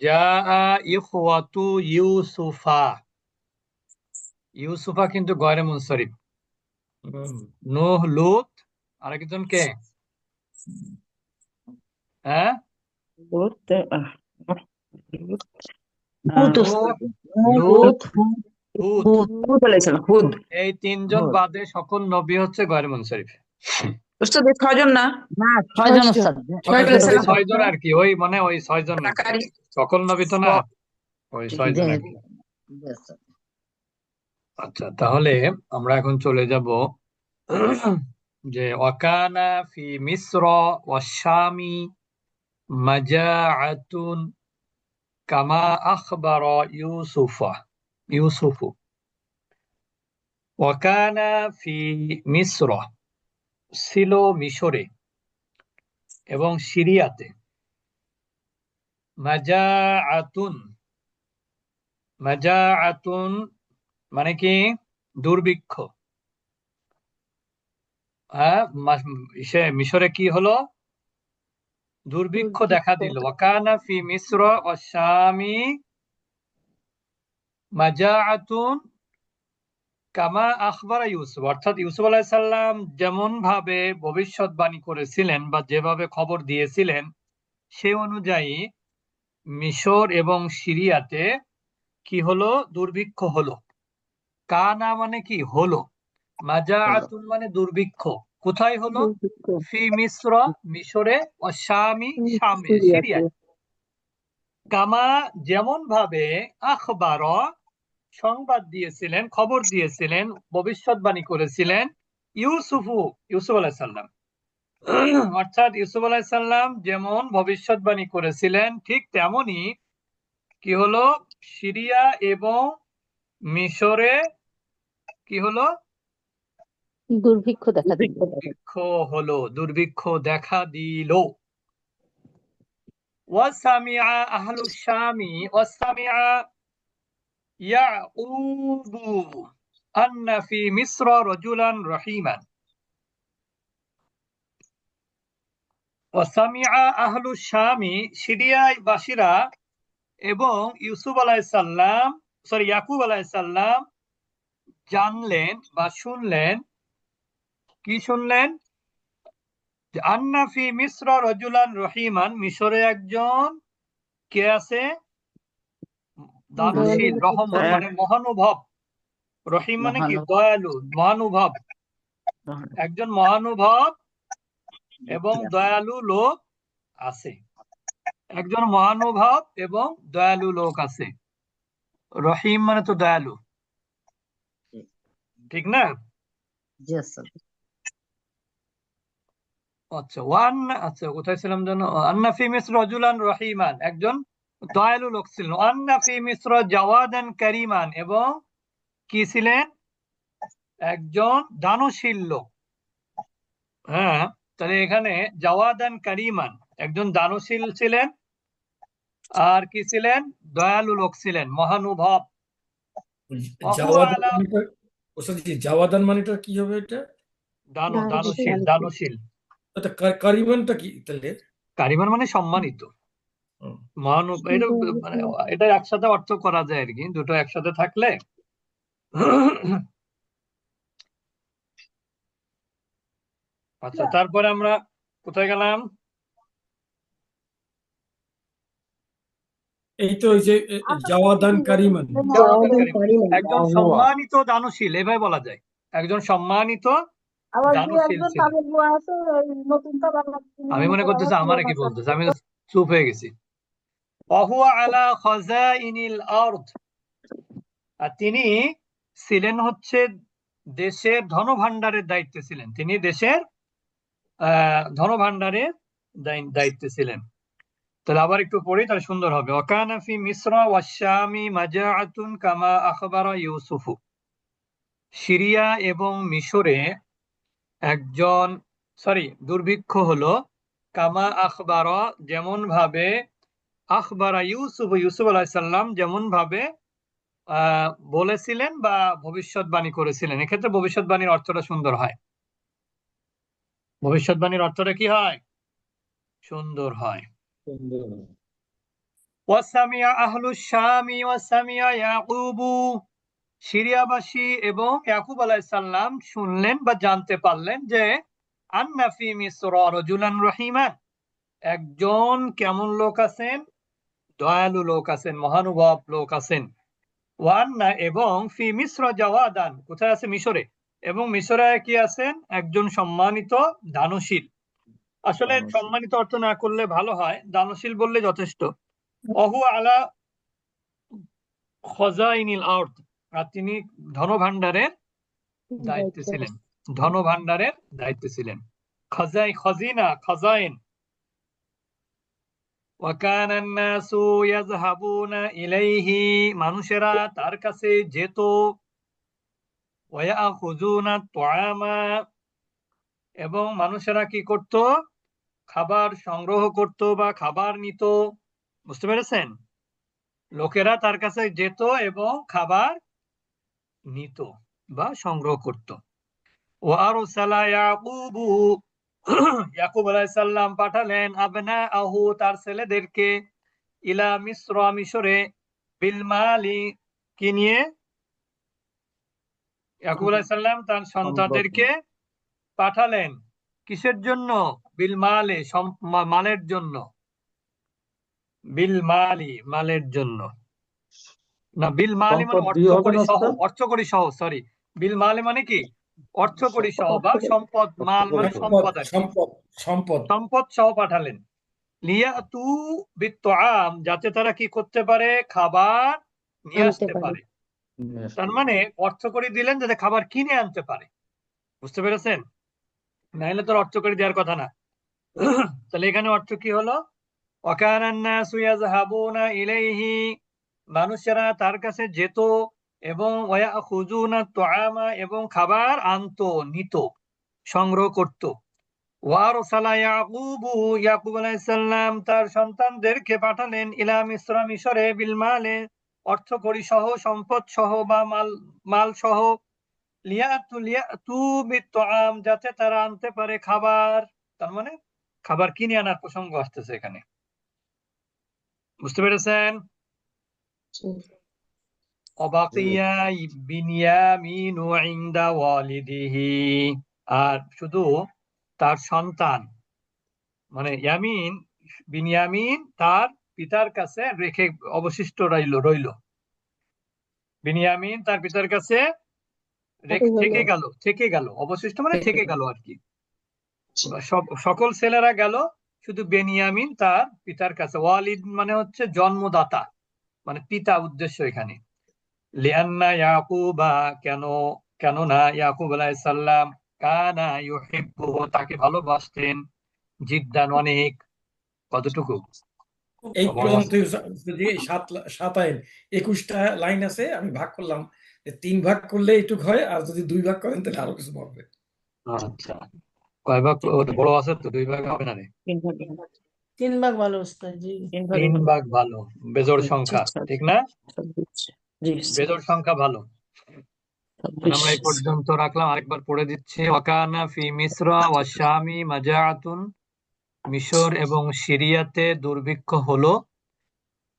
যা ইখওয়াতু ইউসুফা ইউসুফা কিন্তু গয়রে মুনসারিফ নূহ লূত আর একজন কে হ্যাঁ লুত লুত, হুদ। এই তিনজন বাদে সকল নবী হচ্ছে গয়রে মুনসারিফ উস্তাদ ছয়জন না? না ছয়জন ছয়জন। ছয়জন ওই ছিলাম। ছয়জন আর কি ওই মানে ওই ছয়জন সকল নবী তো না? ওই ছয়জন আর জি, কি জি, উস্তাদ। আচ্ছা তাহলে আমরা এখন চলে যাব যে ওয়াকানা ফি মিসর ওয়াশামি মাজাআতুন কামা আখবার ইউসুফা ইউসুফু। ওয়াকানা ফি মিসর ছিল মিশরে এবং সিরিয়াতে। মাজা আতুন মাজা আতুন মানে কি? দুর্ভিক্ষ। হ্যাঁ মিশরে কি হলো? দুর্ভিক্ষ দেখা দিল। ওয়াকানা ফি মিসর ও শামি মাজাআতুন কামা আখবর ইউসুফ। অর্থাৎ ইউসুফ আলাইহিস সালাম যেমন ভাবে ভবিষ্যৎবাণী করেছিলেন বা যেভাবে খবর দিয়েছিলেন সে অনুযায়ী মিশর এবং সিরিয়াতে কি হলো? দুর্ভিক্ষ হলো। কানা মানে কি? হলো। মাজাআতুন মানে দুর্ভিক্ষ। কোথায় হলো? ফি মিশ্র মিশরে ও শামি শামে সিরিয়ায় কামা যেমন ভাবে আখবার সংবাদ দিয়েছিলেন খবর দিয়েছিলেন ভবিষ্যৎবাণী করেছিলেন ইউসুফু ইউসুফ আলাইসাল্লাম অর্থাৎ ইউসুফ আলাইসাল্লাম যেমন ভবিষ্যৎবাণী করেছিলেন ঠিক তেমনি কি হলো? সিরিয়া এবং মিশরে কি হলো? দুর্ভিক্ষ দেখা দুর্ভিক্ষ হলো দুর্ভিক্ষ দেখা দিল। ওয়াসামিআ আহলু শামি ওয়াসামিআ ইয়াউবু আন্না ফি মিসর রহিমান আহলু শামি সিরিয়ায় এবং ইউসুফ আলাইসাল্লাম সরি ইয়াকুব আলাইসাল্লাম জানলেন বা শুনলেন। কি শুনলেন? যে, আন্না ফি মিসর রজুলান রহিমান মিশরে একজন কে আছে? দানশীল রহম মানে মহানুভব। রহিম মানে কি? দয়ালু মহানুভব। একজন মহানুভব এবং দয়ালু। লোক আছে। একজন মহানুভব এবং দয়ালু লোক আছে। রহিম মানে তো দয়ালু। ঠিক না? আচ্ছা ওয়ান আচ্ছা কোথায় ছিলাম যেন? আন্না ফি মিসর রজুলান রহিমান। একজন দয়ালু লোক ছিলেন। আন্না ফি মিসর জাওয়াদান কারিমান এবং কি ছিলেন? একজন দানশীল লোক। হ্যাঁ তাহলে এখানে জাওয়াদান কারিমান একজন দানশীল ছিলেন। আর কি ছিলেন? দয়ালু লোক ছিলেন মহানুভব। জাওয়াদান মানেটা কি হবে এটা? দানু দানশীল। দানশীল আচ্ছা কারিমানটা কি তাহলে? কারিমান মানে সম্মানিত। ও। এটা মানে এটা একসাথে অর্থ করা যায় আর কি দুটো একসাথে থাকলে। আচ্ছা তারপরে আমরা কোথায় গেলাম? এই তো ওই যে এ, জাওয়াদান কারিমান একজন সম্মানিত দানশীল এভাবে বলা যায়। একজন সম্মানিত দানশীল ছিল। আমি মনে করতেছি আমারে কি বলতেছে আমি চুপ হয়ে গেছি। আর তিনি ছিলেন হচ্ছে দেশের ধনভাণ্ডারের দায়িত্বে ছিলেন। তিনি দেশের ধনভাণ্ডারের দায়ি- দায়িত্বে ছিলেন। তাহলে আবার একটু পড়ি, তাহলে সুন্দর হবে। ওয়াকানা ফি মিসর ওয়াশামি মাজাআতুন কামা আখবারা ইউসুফু। সিরিয়া এবং মিশরে একজন, সরি, দুর্ভিক্ষ হলো কামা আখবার যেমন ভাবে আখবারা ইউসুফ ইউসুফ আলাইসাল্লাম যেমন ভাবে বলেছিলেন বা ভবিষ্যৎবাণী করেছিলেন। এক্ষেত্রে ভবিষ্যৎবাণীর অর্থটা সুন্দর হয়। ভবিষ্যৎবাণীর অর্থটা কি হয়? সুন্দর হয়। ওয়াসামিয়া আহলুশ শামি ওয়াসামিয়া ইয়াকুবু। সিরিয়াবাসী এবং ইয়াকুব আলাইহিস সালাম শুনলেন বা জানতে পারলেন যে আন্না ফি মিসর রাজুলান রহিমান একজন কেমন লোক আছেন? দয়ালু লোক আছেন মহানুভব লোক আছেন। ওয়ান্না এবং ফি মিশ্র জাওয়াদান কোথায় আছে মিশরে? এবং মিশরে কি আছেন? একজন সম্মানিত দানশীল। আসলে সম্মানিত অর্থ না করলে ভালো হয় দানশীল বললে যথেষ্ট। অহু আলা খজাইনিল আর্থ আর তিনি ধনভাণ্ডারের দায়িত্বে। ছিলেন। ধনভাণ্ডারের দায়িত্বে ছিলেন। খজাই খজিনা খাজাইন। মানুষেরা তার কাছে যেত। এবং মানুষেরা কি করত? খাবার সংগ্রহ করত বা খাবার নিত। বুঝতে পেরেছেন? লোকেরা তার কাছে যেত এবং খাবার নিত বা সংগ্রহ করত। ও আরও সালা ইয়াকুব আলাইহিস সালাম পাঠালেন আবনা আহু তার ছেলেদেরকে ইলা মিশ্র মিশরে বিল মালি কি নিয়ে? ইয়াকুব আলাইহিস সালাম তার সন্তানদেরকে পাঠালেন। কিসের জন্য? বিল মালে মালের জন্য। বিল মালি মালের জন্য। না বিল মালি মানে অর্থকরী সহ অর্থকরী সহ সরি বিল মালে মানে কি? অর্থকরী সহ বা সম্পদ মাল মানে সম্পদ সম্পদ সম্পদ সহ পাঠালেন। লিয়াতু যাতে তারা কি করতে পারে? খাবার নিয়ে আসতে পারে। তার মানে অর্থ করে দিলেন যাতে খাবার কিনে আনতে পারে। বুঝতে পেরেছেন? নাইলে তো আর অর্থ করে দেওয়ার কথা না। তাহলে এখানে অর্থ কি হলো? ওয়াকানান নাসু ইয়াযহাবুনা ইলাইহি মানুষেরা তার কাছে যেত এবং ওয়ায়াখুযুনা তুআমা এবং খাবার আনতো, নিত, সংগ্রহ করত। ওয়ারসালা ইয়াকুবু, ইয়াকুব আলাইহিস সালাম তার সন্তানদেরকে পাঠালেন ইলা মিশ্র মিশরে বিল মালে অর্থকরী সহ, সম্পদ সহ বা মাল মাল সহ। যাতে তারা আনতে পারে খাবার। তার মানে খাবার কিনে আনার প্রসঙ্গ আসতেছে এখানে। বুঝতে পেরেছেন? অবাকিয়া বিনিয়ামিনু ইনদা ওয়ালিদিহি। আর শুধু তার সন্তান মানে ইয়ামিন বিনিয়ামিন তার পিতার কাছে রেখে অবশিষ্ট রইল রইল। বিনিয়ামিন তার পিতার কাছে রেখে থেকে গেল থেকে গেল অবশিষ্ট মানে থেকে গেল আর কি। সব সকল ছেলেরা গেল শুধু বেনিয়ামিন তার পিতার কাছে। ওয়ালিদ মানে হচ্ছে জন্মদাতা মানে পিতা উদ্দেশ্য এখানে। লিআন্না ইয়াকুবা কেন কেননা ইয়াকুব আলাইহিস সালাম কানা ইউহিব্বু তাকে ভালোবাসতেন জিদ্দান অনেক কতটুকু? এই সাত সাত আইন একুশটা লাইন আছে আমি ভাগ করলাম। যে তিন ভাগ করলে এইটুক হয় আর যদি দুই ভাগ করেন তাহলে আরও কিছু হবে আচ্ছা। কয় ভাগ বড় আছে তো দুই ভাগ হবে না রে? তিন ভাগ তিন ভাগ। ভালো জি তিন ভাগ। ভালো বেজোড় সংখ্যা আচ্ছা, ঠিক না? বেজোড় সংখ্যা ভালো। আমরা এই পর্যন্ত রাখলাম। আরেকবার পড়ে দিচ্ছি। ওয়াকানা ফি মিসরা ওয়া শামি মাজাআতুন। মিশর এবং সিরিয়াতে দুর্ভিক্ষ হলো।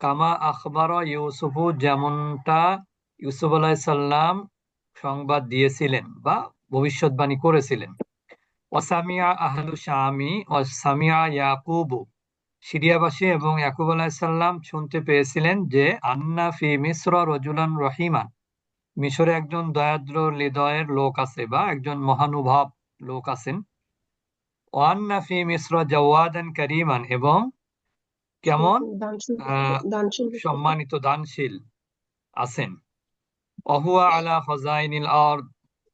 কামা আখবার ইউসুফু যেমনটা ইউসুফ আলাইহিস সালাম সংবাদ দিয়েছিলেন বা ভবিষ্যৎবাণী করেছিলেন। ওয়াসামিয়া আহলু শামি ওয়াসামিয়া ইয়াকুবু। সিরিয়াবাসী এবং ইয়াকুব আলাইহিস সালাম শুনতে পেয়েছিলেন যে আন্না ফি মিসর রজুলান রহিমান মিশরে একজন দয়াদ্র হৃদয়ের লোক আছে বা একজন মহানুভব লোক আছেন। ওয়ান্না ফি মিসর জাওয়াদান কারিমান। এবং কেমন? সম্মানিত দানশীল আছেন। অহুয়া আলা খজাইনিল আরদ।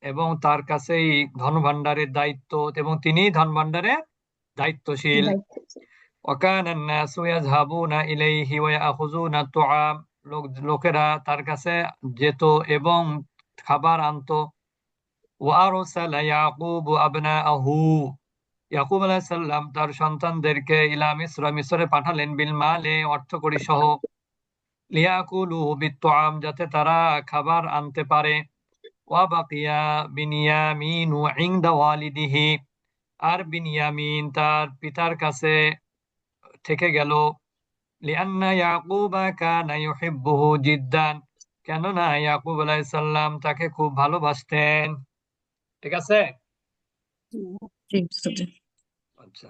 এবং তার কাছেই ধনভাণ্ডারের দায়িত্ব এবং তিনি ধনভাণ্ডারের দায়িত্বশীল। ওয়াকান লোকেরা তার কাছে যেত এবং খাবার আনত। ওয়ারসালা তার সন্তানদেরকে ইলা পাঠালেন, বিল মালে, অর্থকড়ি সহ। লিয়াকুলু বিত্তাম যাতে তারা খাবার আনতে পারে। ওয়া বাকিয়া বিনিয়ামিন ইনদা আর বিনিয়ামিন তার পিতার কাছে থেকে গেল। লিআন্না ইয়াকুবা কানা ইউহিব্বুহু জিদ্দান। কেননা ইয়াকুব আলাইহিস সালাম তাকে খুব ভালোবাসতেন। ঠিক আছে? আচ্ছা।